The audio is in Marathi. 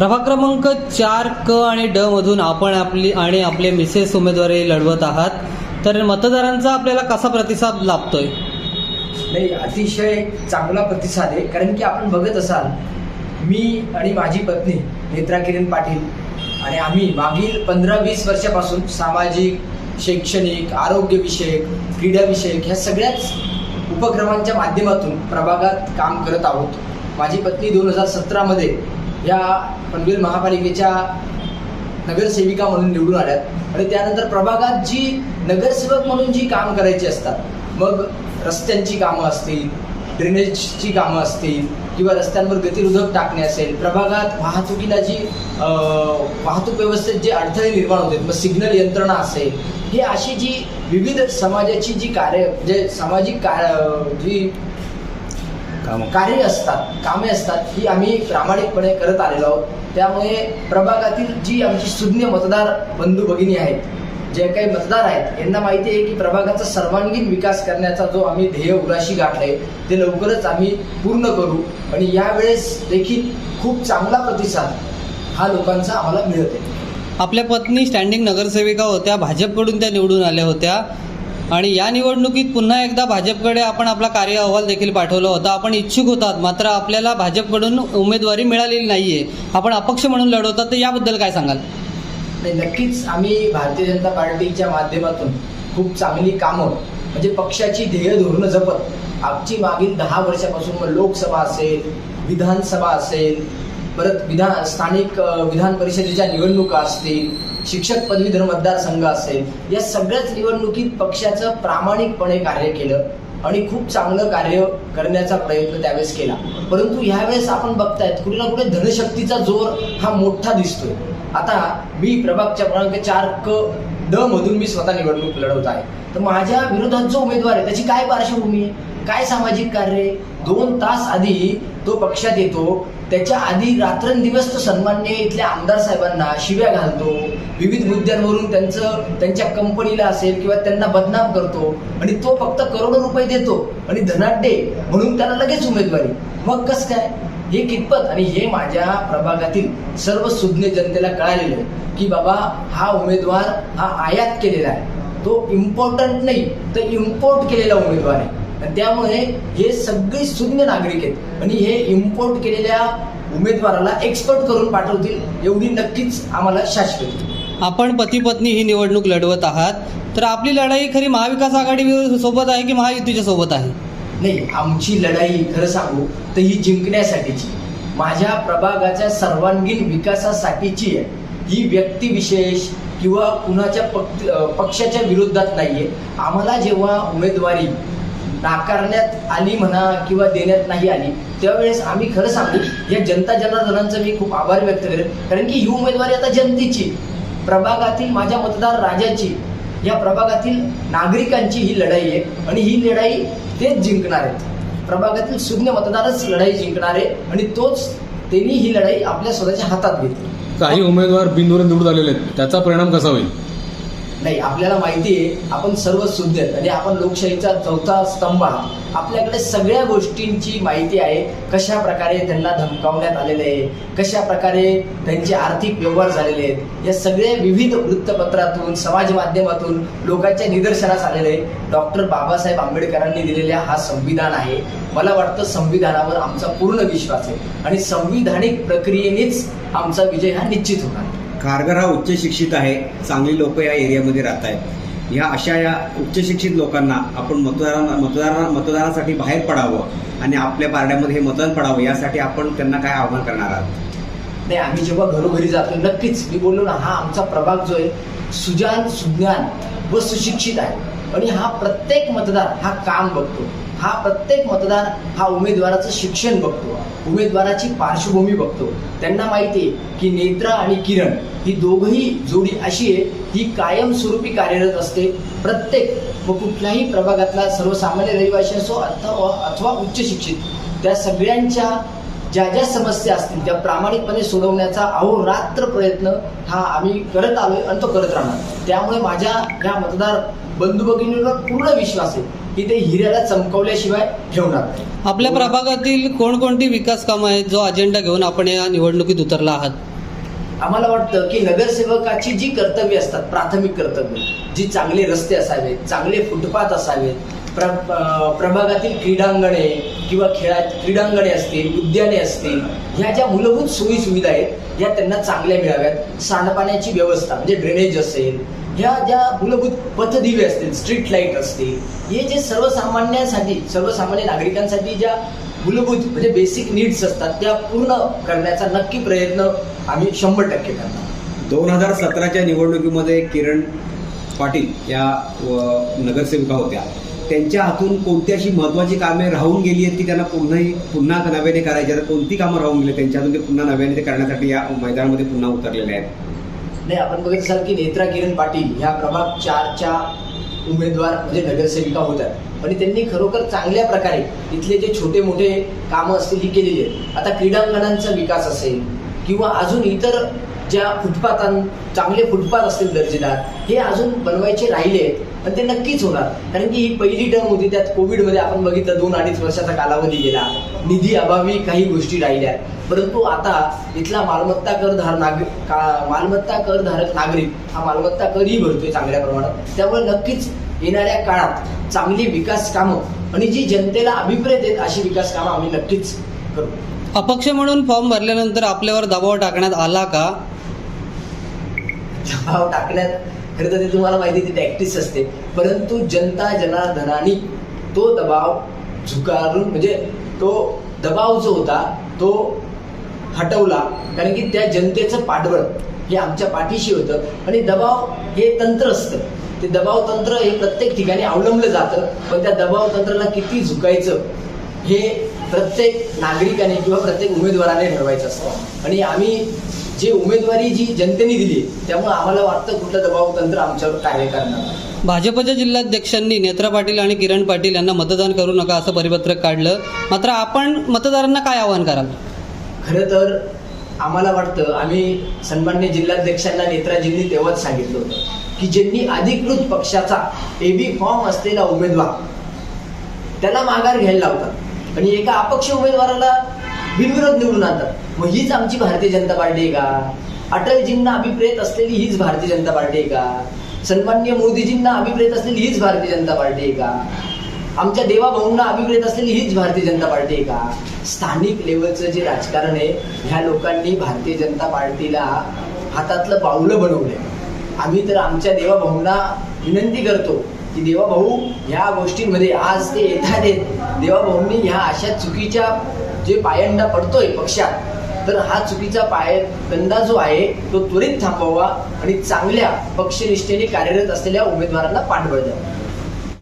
प्रभाग क्रमांक चार क आणि ड मधून आपण आपली आणि आपले मिसेस उमेदवारी लढवत आहात. तर मतदारांचा आपल्याला कसा प्रतिसाद लाभतोय? नाही अतिशय चांगला प्रतिसाद आहे. कारण की आपण बघत असाल मी आणि माझी पत्नी नेत्रा किरण पाटील आणि आम्ही मागील पंधरा वीस वर्षापासून सामाजिक शैक्षणिक आरोग्यविषयक क्रीडाविषयक ह्या सगळ्याच उपक्रमांच्या माध्यमातून प्रभागात काम करत आहोत. माझी पत्नी दोन हजार सतरामध्ये या पनवेल महापालिकेच्या नगरसेविका म्हणून निवडून आल्यात. आणि त्यानंतर प्रभागात जी नगरसेवक म्हणून जी काम करायची असतात मग रस्त्यांची कामं असतील ड्रेनेजची कामं असतील किंवा रस्त्यांवर गतिरोधक टाकणे असेल प्रभागात वाहतुकीला जी वाहतूक व्यवस्थेत जे अडथळे निर्माण होते मग सिग्नल यंत्रणा असेल हे अशी जी विविध समाजाची जी कार्य म्हणजे सामाजिक कार्य जी कार्य असतात कामे असतात ही आम्ही प्रामाणिकपणे करत आलेलो आहोत. त्यामुळे प्रभागातील जी आमची सुज्ञ मतदार बंधू भगिनी आहेत जे काही मतदार आहेत यांना माहिती आहे की प्रभागाचा सर्वांगीण विकास करण्याचा जो आम्ही ध्येय उराशी गाठलाय ते लवकरच आम्ही पूर्ण करू. आणि यावेळेस देखील खूप चांगला प्रतिसाद हा लोकांचा आम्हाला मिळत आहे आपल्या पत्नी स्टँडिंग नगरसेविका होत्या भाजपकडून त्या निवडून आल्या होत्या. आणि या निवडणुकीत पुन्हा एकदा भाजपकडे आपण आपला कार्य अहवाल देखील पाठवला होता. आपण इच्छुक होतात मात्र आपल्याला भाजपकडून उमेदवारी मिळालेली नाहीये. आपण अपक्ष म्हणून लढवतात तर याबद्दल काय सांगाल? नाही नक्कीच आम्ही भारतीय जनता पार्टीच्या माध्यमातून खूप चांगली कामं म्हणजे पक्षाची ध्येय धोरणं जपत आमची मागील दहा वर्षापासून मग लोकसभा असेल विधानसभा असेल परत विधान स्थानिक विधान परिषदेच्या निवडणुका असतील शिक्षक पदवीधर मतदारसंघ असेल या सगळ्याच निवडणुकीत पक्षाचं प्रामाणिकपणे कार्य केलं आणि खूप चांगलं कार्य करण्याचा प्रयत्न त्यावेळेस केला. परंतु ह्यावेळेस आपण बघतायत कुठे ना कुठे धनशक्तीचा जोर हा मोठा दिसतोय. आता मी प्रभागच्या क्रमांक चार क ड मधून मी स्वतः निवडणूक लढवत आहे. तर माझ्या विरोधात जो उमेदवार आहे त्याची काय पार्श्वभूमी आहे? काय सामाजिक कार्य दोन तास आधी तो पक्षात येतो. त्याच्या आधी रात्रंदिवस तो सन्मान्य इथल्या आमदार साहेबांना शिव्या घालतो. विविध मुद्द्यांवरून त्यांचं त्यांच्या कंपनीला असेल किंवा त्यांना बदनाम करतो. आणि तो फक्त करोडो रुपये देतो आणि धनाढ्य म्हणून त्याला लगेच उमेदवारी. मग कस काय? हे कितपत? आणि हे माझ्या प्रभागातील सर्व सुज्ञ जनतेला कळालेलं आहे की बाबा हा उमेदवार हा आयात केलेला आहे. तो इम्पॉर्टंट नाही तर इम्पोर्ट केलेला उमेदवार आहे. त्यामुळे हे सगळे सुज्ञ नागरिक आहेत. आणि हे इम्पोर्ट केलेल्या उमेदवाराला एक्सपर्ट करून पाठवतील एवढी नक्कीच आम्हाला शाश्वती आहे. आपण पती पत्नी ही निवडणूक लढवत आहात. तर आपली लढाई खरी महाविकास आघाडी सोबत आहे की महायुतीच्या सोबत आहे? नाही आमची लढाई खरं सांगू तर ही जिंकण्यासाठीची माझ्या प्रभागाच्या सर्वांगीण विकासासाठीची आहे. ही व्यक्तिविशेष किंवा कुणाच्या पक्ष पक्षाच्या विरोधात नाहीये. आम्हाला जेव्हा उमेदवारी नाकारण्यात आली म्हणा किंवा देण्यात नाही आली त्यावेळेस आम्ही खरं सांगू या जनता जनार्दनांचं मी खूप आभार व्यक्त करेन. कारण की ही उमेदवारी आता जनतेची प्रभागातील माझ्या मतदार राजाची या प्रभागातील नागरिकांची ही लढाई आहे. आणि ही लढाई तेच जिंकणार आहेत. प्रभागातील शून्य मतदारच लढाई जिंकणार आहे आणि तोच त्यांनी ही लढाई आपल्या स्वतःच्या हातात घेतली. काही उमेदवार बिनविरोध निवडून आलेले आहेत. त्याचा परिणाम कसा होईल? नाही आपल्याला माहिती आहे आपण सर्व सुज्ञ आहेत. आणि आपण लोकशाहीचा चौथा स्तंभ आहात आपल्याकडे सगळ्या गोष्टींची माहिती आहे कशा प्रकारे त्यांना धमकावण्यात आलेले आहे कशा प्रकारे त्यांचे आर्थिक व्यवहार झालेले आहेत. या सगळ्या विविध वृत्तपत्रातून समाज माध्यमातून लोकांच्या निदर्शनास आलेले आहे डॉक्टर बाबासाहेब आंबेडकरांनी दिलेल्या हा संविधान आहे. मला वाटतं संविधानावर आमचा पूर्ण विश्वास आहे. आणि संविधानिक प्रक्रियेनेच आमचा विजय हा निश्चित होणार आहे खारघर हा उच्च शिक्षित आहे. चांगली लोक या एरियामध्ये राहत आहेत. ह्या अशा या उच्च शिक्षित लोकांना आपण मतदारांना मतदारांना मतदानासाठी बाहेर पडावं आणि आपल्या पारड्यामध्ये हे मतदान पडावं यासाठी आपण त्यांना काय आव्हान करणार आहात? नाही आम्ही जेव्हा घरोघरी जातो नक्कीच मी बोललो ना हा आमचा प्रभाग जो आहे सुजान सुज्ञान व सुशिक्षित आहे. आणि हा प्रत्येक मतदार हा काम बघतो. हा प्रत्येक मतदार हा उमेदवाराचं शिक्षण बघतो. उमेदवाराची पार्श्वभूमी बघतो. त्यांना माहिती आहे की नेत्रा आणि किरण ही दोघही जोडी अशी आहे ही कायमस्वरूपी कार्यरत असते. प्रत्येक व कुठल्याही प्रभागातला सर्वसामान्य रहिवासी असो अथवा अथवा उच्च शिक्षित त्या सगळ्यांच्या ज्या ज्या समस्या असतील त्या प्रामाणिकपणे सोडवण्याचा अहोरात्र प्रयत्न हा आम्ही करत आलोय आणि तो करत राहणार. त्यामुळे माझ्या या मतदार बंधू भगिनींवर पूर्ण विश्वास आहे की ते हिऱ्याला चमकवल्याशिवाय ठेवणार नाही. आपल्या प्रभागातील कोणकोणती विकास कामं आहेत जो अजेंडा घेऊन आपण या निवडणुकीत उतरला आहात? आम्हाला वाटतं की नगरसेवकाची जी कर्तव्य असतात प्राथमिक कर्तव्य जी चांगले रस्ते असावेत चांगले फुटपाथ असावेत प्र प्रभागातील क्रीडांगणे किंवा खेळा क्रीडांगणे असतील उद्याने असतील ह्या ज्या मूलभूत सोयी सुविधा आहेत या त्यांना चांगल्या मिळाव्यात. सांडपाण्याची व्यवस्था म्हणजे ड्रेनेज असेल ह्या ज्या मूलभूत पथदिवे असतील स्ट्रीट लाइट असतील हे जे सर्वसामान्यांसाठी सर्वसामान्य नागरिकांसाठी ज्या मूलभूत म्हणजे बेसिक नीड्स असतात त्या पूर्ण करण्याचा नक्की प्रयत्न आम्ही शंभर टक्के करणार. दोन हजार सतराच्या निवडणुकीमध्ये किरण पाटील या नगरसेविका होत्या. त्यांच्या हातून कोणती अशी महत्वाची कामे राहून गेली आहेत की त्यांना पुन्हाही पुन्हा नव्याने करायची आहेत? कोणती कामं राहून गेली त्यांच्या हातून ते पुन्हा नव्याने ते करण्यासाठी या मैदानामध्ये पुन्हा उतरलेले आहेत. नाही आपण बघत असाल की नेत्रा किरण पाटील ह्या प्रभाग चारच्या उमेदवार म्हणजे नगरसेविका होत्या आणि त्यांनी खरोखर चांगल्या प्रकारे इथले जे छोटे मोठे कामं असतील ही केलेली आहेत. आता क्रीडांगणांचा विकास असेल किंवा अजून इतर ज्या फुटपाथां चांगले फुटपाथ असतील दर्जेदार हे अजून बनवायचे राहिले आहेत आणि ते नक्कीच होणार. कारण की ही पहिली टर्म होती त्यात कोविडमध्ये आपण बघितलं दोन अडीच वर्षाचा कालावधी गेला. निधी अभावी काही गोष्टी राहिल्या. परंतु आता इथला मालमत्ता करधार नागरिक का मालमत्ता करधारक नागरिक हा मालमत्ता करही भरतोय चांगल्या प्रमाणात. त्यामुळे नक्कीच येणाऱ्या काळात चांगली विकास कामं आणि जी जनतेला अभिप्रेत आहेत अशी विकास कामं आम्ही नक्कीच करू. अपक्ष म्हणून फॉर्म भरल्यानंतर आपल्यावर दबाव टाकण्यात आला का? दबाव टाकण्यात खरं तर ते तुम्हाला माहिती ती टॅक्टिस असते. परंतु जनता जनार्दनानी तो दबाव झुकारून म्हणजे तो दबाव जो होता तो हटवला. कारण की त्या जनतेचं पाठबळ हे आमच्या पाठीशी होतं. आणि दबाव हे तंत्र असतं. ते दबाव तंत्र हे प्रत्येक ठिकाणी अवलंबलं जातं. पण त्या दबाव तंत्राला किती झुकायचं हे प्रत्येक नागरिकाने किंवा प्रत्येक उमेदवाराने ठरवायचं असतं. आणि आम्ही जे उमेदवारी जी जनतेने दिली त्यामुळे आम्हाला वाटतं कुठलं दबाव तंत्र आमच्यावर कार्य करणार. भाजपच्या जिल्हाध्यक्षांनी नेत्रा पाटील आणि किरण पाटील यांना मतदान करू नका असं परिपत्रक काढलं. मात्र आपण मतदारांना काय आवाहन कराल? खरं तर आम्हाला वाटतं आम्ही सन्मान्य जिल्हाध्यक्षांना नेत्राजींनी तेव्हाच सांगितलं होतं की ज्यांनी अधिकृत पक्षाचा एबी फॉर्म असलेला उमेदवार त्याला माघार घ्यायला लावतात. आणि एका अपक्ष उमेदवाराला बिनविरोध निवडून आणतात. मग हीच आमची भारतीय जनता पार्टी आहे का? अटलजींना अभिप्रेत असलेली हीच भारतीय जनता पार्टी आहे का? सन्मान्य मोदीजींना अभिप्रेत असलेली हीच भारतीय जनता पार्टी आहे का? आमच्या देवाभाऊंना अभिप्रेत असलेली हीच भारतीय जनता पार्टी आहे का? स्थानिक लेवलचं जे राजकारण आहे ह्या लोकांनी भारतीय जनता पार्टीला हातातलं पाऊलं बनवलंय. आम्ही तर आमच्या देवाभाऊंना विनंती करतो की देवाभाऊ ह्या गोष्टींमध्ये आज ते येतात देवाभाऊंनी ह्या अशा चुकीच्या जे पायंडा पडतोय पक्षात तर हा चुकीचा पायंदा जो आहे तो त्वरित थांबवावा आणि चांगल्या पक्षनिष्ठेने कार्यरत असलेल्या उमेदवारांना पाठबळ द्यावं.